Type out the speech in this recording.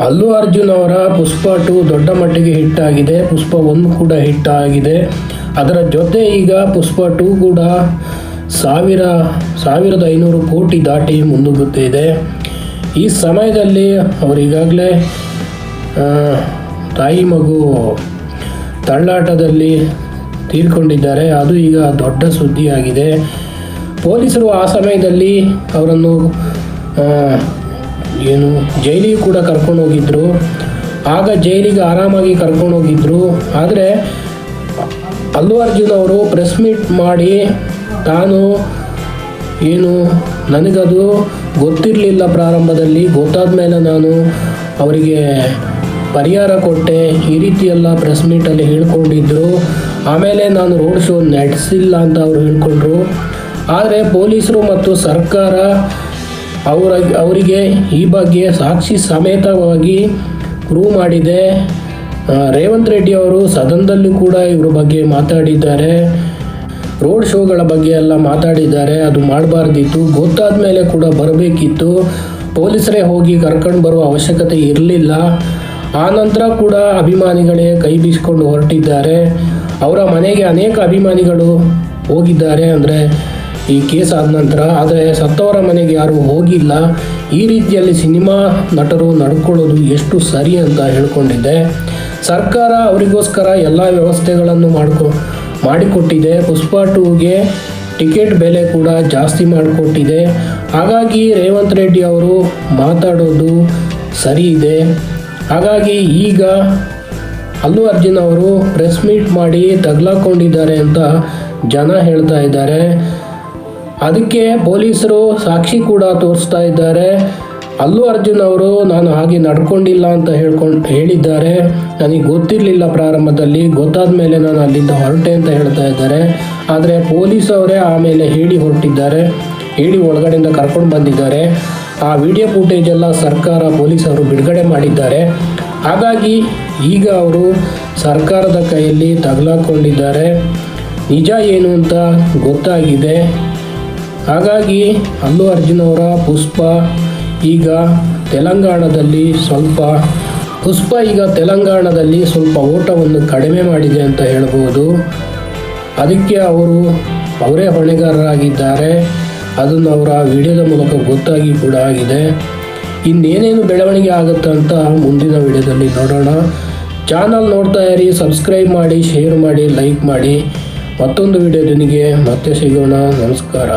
ಅಲ್ಲು ಅರ್ಜುನ್ ಅವರ ಪುಷ್ಪ ಟು ದೊಡ್ಡ ಮಟ್ಟಿಗೆ ಹಿಟ್ ಆಗಿದೆ. ಪುಷ್ಪ ಒಂದು ಕೂಡ ಹಿಟ್ ಆಗಿದೆ. ಅದರ ಜೊತೆ ಈಗ ಪುಷ್ಪ ಟು ಕೂಡ ಸಾವಿರ ಸಾವಿರದ ಐನೂರು ಕೋಟಿ ದಾಟಿ ಮುನ್ನುಗ್ಗುತ್ತಿದೆ ಈ ಸಮಯದಲ್ಲಿ ಅವರು ಈಗಾಗಲೇ ಆ, ತಾಯಿ ಮಗು ತಳ್ಳಾಟದಲ್ಲಿ ತೀರ್ಕೊಂಡಿದ್ದಾರೆ. ಅದು ಈಗ ದೊಡ್ಡ ಸುದ್ದಿಯಾಗಿದೆ. ಪೊಲೀಸರು ಆ ಸಮಯದಲ್ಲಿ ಅವರನ್ನು ಏನು? ಜೈಲಿಗೆ ಕೂಡ ಕರ್ಕೊಂಡು ಹೋಗಿದ್ರು. ಆಗ ಜೈಲಿಗೆ ಆರಾಮಾಗಿ ಕರ್ಕೊಂಡು ಹೋಗಿದ್ರು. ಆದರೆ ಅಲ್ಲು ಅರ್ಜುನ್ ಅವರು ಪ್ರೆಸ್ ಮೀಟ್ ಮಾಡಿ ತಾನು ಏನು ನನಗದು ಗೊತ್ತಿರಲಿಲ್ಲ ಪ್ರಾರಂಭದಲ್ಲಿ. ಗೊತ್ತಾದ ಮೇಲೆ ನಾನು ಅವರಿಗೆ ಪರಿಹಾರ ಕೊಟ್ಟೆ. ಈ ರೀತಿಯೆಲ್ಲ ಪ್ರೆಸ್ ಮೀಟಲ್ಲಿ ಹೇಳ್ಕೊಂಡಿದ್ದರು ಆಮೇಲೆ ನಾನು ರೋಡ್ ಶೋ ನಡೆಸಿಲ್ಲ ಅಂತ ಅವರು ಹೇಳ್ಕೊಂಡ್ರು. ಆದರೆ ಪೊಲೀಸರು ಮತ್ತು ಸರ್ಕಾರ ಅವರ ಅವರಿಗೆ ಈ ಬಗ್ಗೆ ಸಾಕ್ಷಿ ಸಮೇತವಾಗಿ ಪ್ರೂವ್ ಮಾಡಿದೆ. ರೇವಂತ್ ರೆಡ್ಡಿ ಅವರು ಸದನದಲ್ಲೂ ಕೂಡ ಇವ್ರ ಬಗ್ಗೆ ಮಾತಾಡಿದ್ದಾರೆ. ರೋಡ್ ಶೋಗಳ ಬಗ್ಗೆ ಎಲ್ಲ ಮಾತಾಡಿದ್ದಾರೆ. ಅದು ಮಾಡಬಾರ್ದಿತ್ತು. ಗೊತ್ತಾದ ಮೇಲೆ ಕೂಡ ಬರಬೇಕಿತ್ತು. ಪೊಲೀಸರೇ ಹೋಗಿ ಕರ್ಕೊಂಡು ಬರುವ ಅವಶ್ಯಕತೆ ಇರಲಿಲ್ಲ. ಆ ನಂತರ ಕೂಡ ಅಭಿಮಾನಿಗಳೇ ಕೈ ಬೀಸ್ಕೊಂಡು ಹೊರಟಿದ್ದಾರೆ. ಅವರ ಮನೆಗೆ ಅನೇಕ ಅಭಿಮಾನಿಗಳು ಹೋಗಿದ್ದಾರೆ. ಅಂದರೆ ಈ ಕೇಸ್ ಆದ ನಂತರ, ಆದರೆ ಸತ್ತವರ ಮನೆಗೆ ಯಾರೂ ಹೋಗಿಲ್ಲ. ಈ ರೀತಿಯಲ್ಲಿ ಸಿನಿಮಾ ನಟರು ನಡ್ಕೊಳ್ಳೋದು ಎಷ್ಟು ಸರಿ ಅಂತ ಹೇಳ್ಕೊಂಡಿದ್ದೆ. ಸರ್ಕಾರ ಅವರಿಗೋಸ್ಕರ ಎಲ್ಲ ವ್ಯವಸ್ಥೆಗಳನ್ನು ಮಾಡ್ಕೊ, ಮಾಡಿಕೊಟ್ಟಿದೆ. ಪುಷ್ಪ ಟೂಗೆ ಟಿಕೆಟ್ ಬೆಲೆ ಕೂಡ ಜಾಸ್ತಿ ಮಾಡಿಕೊಟ್ಟಿದೆ. ಹಾಗಾಗಿ ರೇವಂತ್ ರೆಡ್ಡಿ ಅವರು ಮಾತಾಡೋದು ಸರಿ ಇದೆ. ಹಾಗಾಗಿ ಈಗ ಅಲ್ಲು ಅರ್ಜುನ್ ಅವರು ಪ್ರೆಸ್ ಮೀಟ್ ಮಾಡಿ ತಗ್ಲಾಕೊಂಡಿದ್ದಾರೆ ಅಂತ ಜನ ಹೇಳ್ತಾ ಇದ್ದಾರೆ. ಅದಕ್ಕೆ ಪೊಲೀಸರು ಸಾಕ್ಷಿ ಕೂಡ ತೋರಿಸ್ತಾ ಇದ್ದಾರೆ. ಅಲ್ಲು ಅರ್ಜುನ್ ಅವರು, ನಾನು ಹಾಗೆ ನಡ್ಕೊಂಡಿಲ್ಲ ಅಂತ ಹೇಳ್ಕೊಂಡು, ಹೇಳಿದ್ದಾರೆ. ನನಗೆ ಗೊತ್ತಿರಲಿಲ್ಲ ಪ್ರಾರಂಭದಲ್ಲಿ. ಗೊತ್ತಾದ ಮೇಲೆ ನಾನು ಅಲ್ಲಿಂದ ಹೊರಟೆ ಅಂತ ಹೇಳ್ತಾ ಇದ್ದಾರೆ. ಆದರೆ ಪೊಲೀಸ್ ಅವರೇ ಆಮೇಲೆ ಹೇಳಿ ಹೊರಟಿದ್ದಾರೆ. ಹೇಳಿ ಒಳಗಡೆಯಿಂದ ಕರ್ಕೊಂಡು ಬಂದಿದ್ದಾರೆ. ಆ ವಿಡಿಯೋ ಫುಟೇಜ್ ಎಲ್ಲ ಸರ್ಕಾರ ಪೊಲೀಸರು ಬಿಡುಗಡೆ ಮಾಡಿದ್ದಾರೆ. ಹಾಗಾಗಿ ಈಗ ಅವರು ಸರ್ಕಾರದ ಕೈಯಲ್ಲಿ ತಗಲಾಕೊಂಡಿದ್ದಾರೆ. ನಿಜ ಏನು ಅಂತ ಗೊತ್ತಾಗಿದೆ. ಹಾಗಾಗಿ ಅಲ್ಲು ಅರ್ಜುನ್ ಅವರ ಪುಷ್ಪ ಈಗ ತೆಲಂಗಾಣದಲ್ಲಿ ಸ್ವಲ್ಪ ಪುಷ್ಪ ಈಗ ತೆಲಂಗಾಣದಲ್ಲಿ ಸ್ವಲ್ಪ ಓಟವನ್ನು ಕಡಿಮೆ ಮಾಡಿದೆ ಅಂತ ಹೇಳ್ಬೋದು. ಅದಕ್ಕೆ ಅವರು ಅವರೇ ಹೊಣೆಗಾರರಾಗಿದ್ದಾರೆ. ಅದನ್ನು ಅವರ ವಿಡಿಯೋದ ಮೂಲಕ ಗೊತ್ತಾಗಿ ಕೂಡ ಆಗಿದೆ. ಇನ್ನೇನೇನು ಬೆಳವಣಿಗೆ ಆಗುತ್ತೆ ಅಂತ ಮುಂದಿನ ವಿಡಿಯೋದಲ್ಲಿ ನೋಡೋಣ. ಚಾನಲ್ ನೋಡ್ತಾ ಇರಿ, ಸಬ್ಸ್ಕ್ರೈಬ್ ಮಾಡಿ, ಶೇರ್ ಮಾಡಿ, ಲೈಕ್ ಮಾಡಿ. ಮತ್ತೊಂದು ವಿಡಿಯೋದೊಂದಿಗೆ ಮತ್ತೆ ಸಿಗೋಣ. ನಮಸ್ಕಾರ.